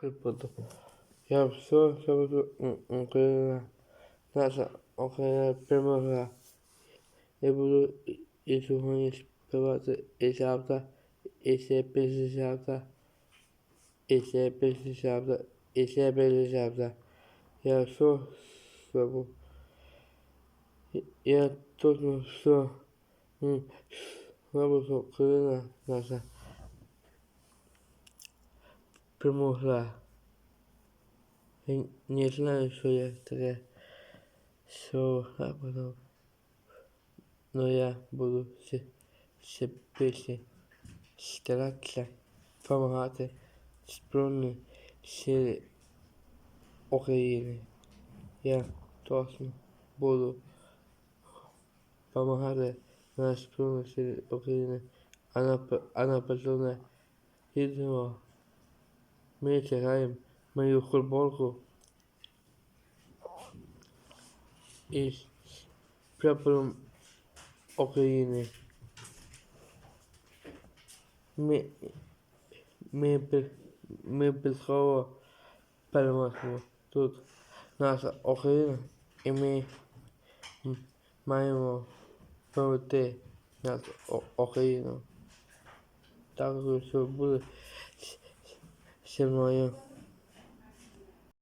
припаду. Я все, що буду Україна. Наша Україна перемогла. Я буду і- і сьогодні співати, і завтра, і ще післязавтра, і ще післязавтра, і ще післязавтра. Я все зробив. Я точно все м, зробив, що Україна наша перемогла. Я не знаю, що я таке, що робив. Но я буду ще, ще більше старатися допомагати Збройні сили України. Я точно буду допомагати на Збройні сили України, а на, а на пацани їдемо. Ми граємо мою футболку із прапором України. Ми, ми, ми писково переможемо тут наша Україна і ми маємо провести нашу Україну. Так що буде que